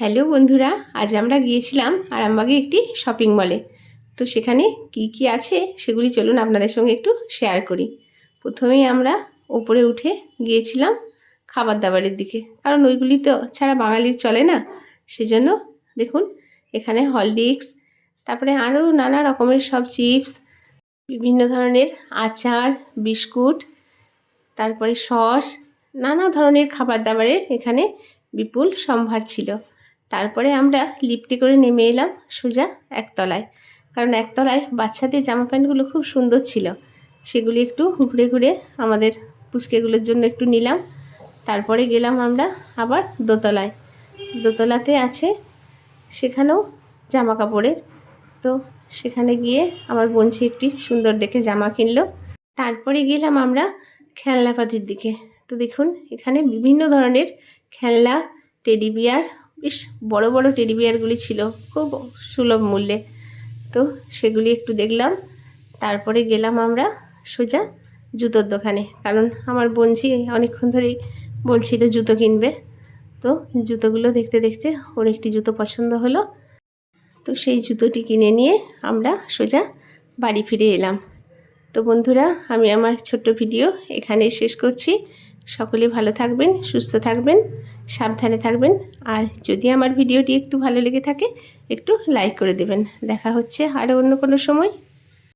Hello বন্ধুরা, আজ আমরা গিয়েছিলাম আরামবাগে একটি শপিং মলে। তো সেখানে কি কি আছে সেগুলি চলুন আপনাদের সঙ্গে একটু শেয়ার করি। প্রথমেই আমরা ওপরে উঠে গিয়েছিলাম খাবার দাবারের দিকে। কারণ ওইগুলি তো ছাড়া বাঙালির চলে না। সেজন্য দেখুন, এখানে হলডিক্স তারপরে আরও নানা রকমের সব চিপস, বিভিন্ন ধরনের আচার, বিস্কুট, তারপরে সস, নানা ধরনের খাবার দাবারের এখানে বিপুল সম্ভার ছিল। তারপরে আমরা লিফটে করে নেমে এলাম সোজা একতলায়। কারণ একতলায় বাচ্চাদের জামা প্যান্টগুলো খুব সুন্দর ছিল। সেগুলি একটু ঘুরে ঘুরে আমাদের পুচকেগুলোর জন্য একটু নিলাম। তারপরে গেলাম আমরা আবার দোতলায়। দোতলাতে আছে সেখানেও জামা কাপড়ের তো সেখানে গিয়ে আমার বোনছি একটি সুন্দর দেখে জামা কিনলো। তারপরে গেলাম আমরা খেলনাপাতির দিকে। তো দেখুন, এখানে বিভিন্ন ধরনের খেলনা, টেডি বিয়ার বেশ বড় বড় টেডি বিয়ারগুলি ছিল, খুব সুলভ মূল্যে। তো সেগুলি একটু দেখলাম, তারপরে গেলাম আমরা সোজা জুতোর দোকানে। কারণ আমার বোনঝি অনেকক্ষণ ধরেই বলছিল জুতো কিনবে। তো জুতোগুলো দেখতে দেখতে ওর একটি জুতো পছন্দ হলো। তো সেই জুতোটি কিনে নিয়ে আমরা সোজা বাড়ি ফিরে এলাম। তো বন্ধুরা, আমি আমার ছোট্ট ভিডিও এখানে শেষ করছি। সকলে ভালো থাকবেন, সুস্থ থাকবেন। সাবধানে থাকবেন। আর যদি আমার ভিডিওটি একটু ভালো লেগে থাকে, একটু লাইক করে দেবেন। দেখা হচ্ছে আরও অন্য কোনো সময়।